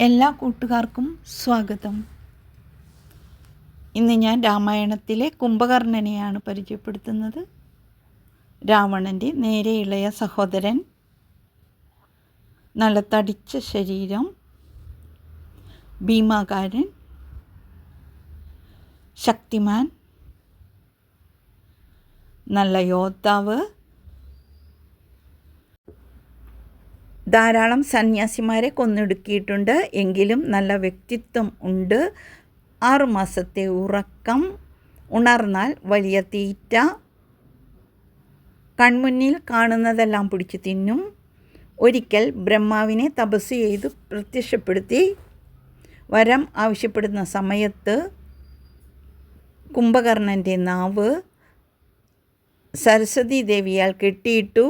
എല്ലാ കൂട്ടുകാർക്കും സ്വാഗതം. ഇന്ന് ഞാൻ രാമായണത്തിലെ കുംഭകർണനെയാണ് പരിചയപ്പെടുത്തുന്നത്. രാവണന്റെ നേരെ ഇളയ സഹോദരൻ നല്ല തടിച്ച ശരീരം ഭീമാകാരൻ ശക്തിമാൻ നല്ല യോദ്ധാവ് ധാരാളം സന്യാസിമാരെ കൊന്നൊടുക്കിയിട്ടുണ്ട്. എങ്കിലും നല്ല വ്യക്തിത്വം ഉണ്ട്. ആറുമാസത്തെ ഉറക്കം ഉണർന്നാൽ വലിയ തീറ്റ കൺമുന്നിൽ കാണുന്നതെല്ലാം പിടിച്ചു തിന്നും. ഒരിക്കൽ ബ്രഹ്മാവിനെ തപസ് ചെയ്ത് പ്രത്യക്ഷപ്പെടുത്തി വരം ആവശ്യപ്പെടുന്ന സമയത്ത് കുംഭകർണന്റെ നാവ് സരസ്വതി ദേവിയാൽ കെട്ടിയിട്ടു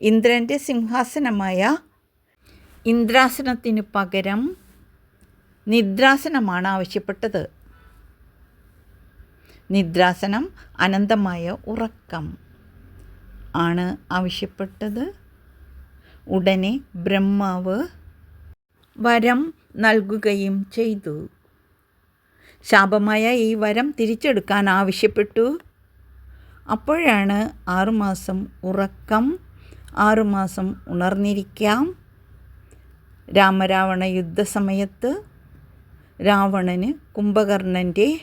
ഇന്ദ്രന്റെ സിംഹാസനമായ ഇന്ദ്രാസനത്തിന് പകരം നിദ്രാസനമാണ് ആവശ്യപ്പെട്ടത്. നിദ്രാസനം അനന്തമായ ഉറക്കം ആണ് ആവശ്യപ്പെട്ടത്. ഉടനെ ബ്രഹ്മാവ് വരം നൽകുകയും ചെയ്തു. ശാപമായ ഈ വരം തിരിച്ചെടുക്കാൻ ആവശ്യപ്പെട്ടു. അപ്പോഴാണ് ആറുമാസം ഉറക്കം ആറുമാസം ഉണർന്നിരിക്കാം. രാമരാവണ യുദ്ധസമയത്ത് രാവണന് കുംഭകർണന്റെ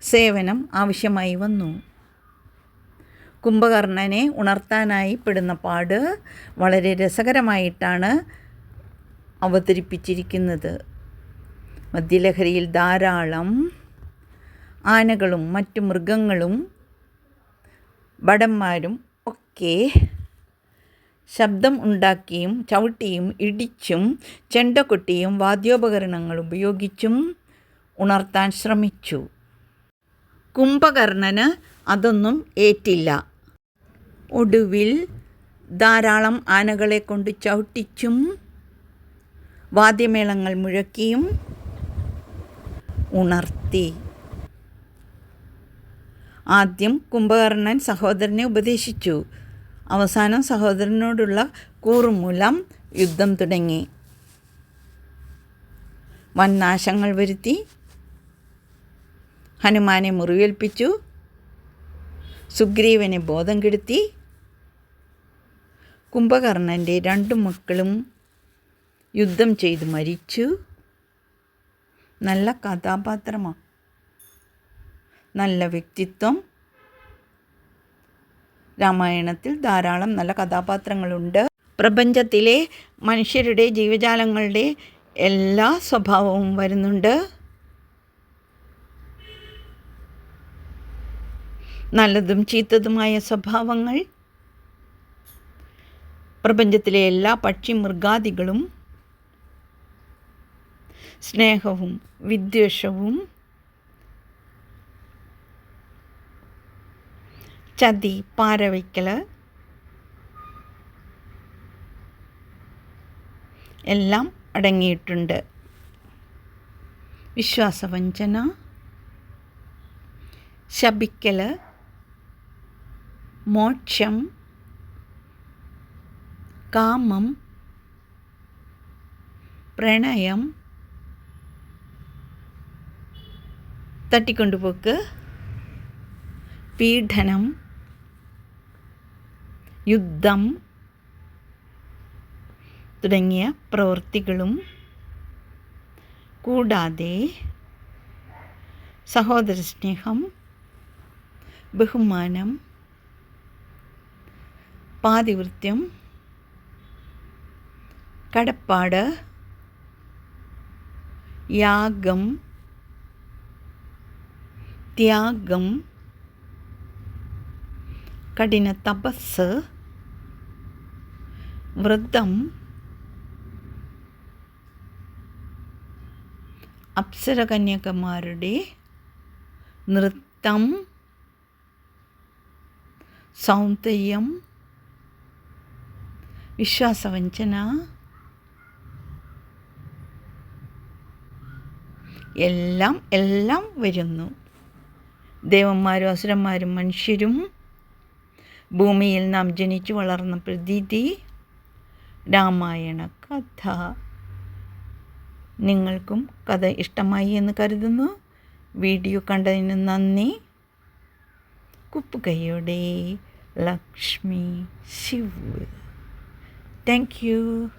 സേവനം ആവശ്യമായി വന്നു. കുംഭകർണനെ ഉണർത്താനായി പെടുന്ന പാട് വളരെ രസകരമായിട്ടാണ് അവതരിപ്പിച്ചിരിക്കുന്നത്. മദ്യലഹരിയിൽ ധാരാളം ആനകളും മറ്റു മൃഗങ്ങളും ഭടന്മാരും ഒക്കെ ശബ്ദം ഉണ്ടാക്കിയും ചവിട്ടിയും ഇടിച്ചും ചെണ്ടകൊട്ടിയും വാദ്യോപകരണങ്ങൾ ഉപയോഗിച്ചും ഉണർത്താൻ ശ്രമിച്ചു. കുംഭകർണന് അതൊന്നും ഏറ്റില്ല. ഒടുവിൽ ധാരാളം ആനകളെ കൊണ്ട് ചവിട്ടിച്ചും വാദ്യമേളങ്ങൾ മുഴക്കിയും ഉണർത്തി. ആദ്യം കുംഭകർണൻ സഹോദരനെ ഉപദേശിച്ചു. അവസാനം സഹോദരനോടുള്ള കൂറുമൂലം യുദ്ധം തുടങ്ങി. വൻ നാശങ്ങൾ വരുത്തി. ഹനുമാനെ മുറിവേൽപ്പിച്ചു. സുഗ്രീവനെ ബോധം കെടുത്തി. കുംഭകർണന്റെ രണ്ടു മക്കളും യുദ്ധം ചെയ്ത് മരിച്ചു. നല്ല കഥാപാത്രമാണ് നല്ല വ്യക്തിത്വം. രാമായണത്തിൽ ധാരാളം നല്ല കഥാപാത്രങ്ങളുണ്ട്. പ്രപഞ്ചത്തിലെ മനുഷ്യരുടെ ജീവജാലങ്ങളുടെ എല്ലാ സ്വഭാവവും വരുന്നുണ്ട്. നല്ലതും ചീത്തതുമായ സ്വഭാവങ്ങൾ. പ്രപഞ്ചത്തിലെ എല്ലാ പക്ഷി മൃഗാദികളും സ്നേഹവും വിദ്വേഷവും ചതി പാരവയ്ക്കൽ എല്ലാം അടങ്ങിയിട്ടുണ്ട്. വിശ്വാസവഞ്ചന. ശപിക്കൽ മോക്ഷം. കാമം. പ്രണയം. തട്ടിക്കൊണ്ടുപോക്ക്. പീഡനം. യുദ്ധം തുടങ്ങിയ പ്രവൃത്തികളും കൂടാതെ സഹോദര സ്നേഹം ബഹുമാനം പാതിവൃത്യം കടപ്പാട് യാഗം ത്യാഗം കഠിന തപസ് വ്രതം അപ്സരകന്യകമാരുടെ നൃത്തം സൗന്ദര്യം വിശ്വാസവഞ്ചന എല്ലാം എല്ലാം വരുന്നു. ദേവന്മാരും അസുരന്മാരും മനുഷ്യരും ഭൂമിയിൽ നാം ജനിച്ചു വളർന്ന പ്രതീതി രാമായണ കഥ. നിങ്ങൾക്കും കഥ ഇഷ്ടമായി എന്ന് കരുതുന്നു. വീഡിയോ കണ്ടതിന് നന്ദി. കുപ്പുകൈയോടെ ലക്ഷ്മി ശിവ്. Thank you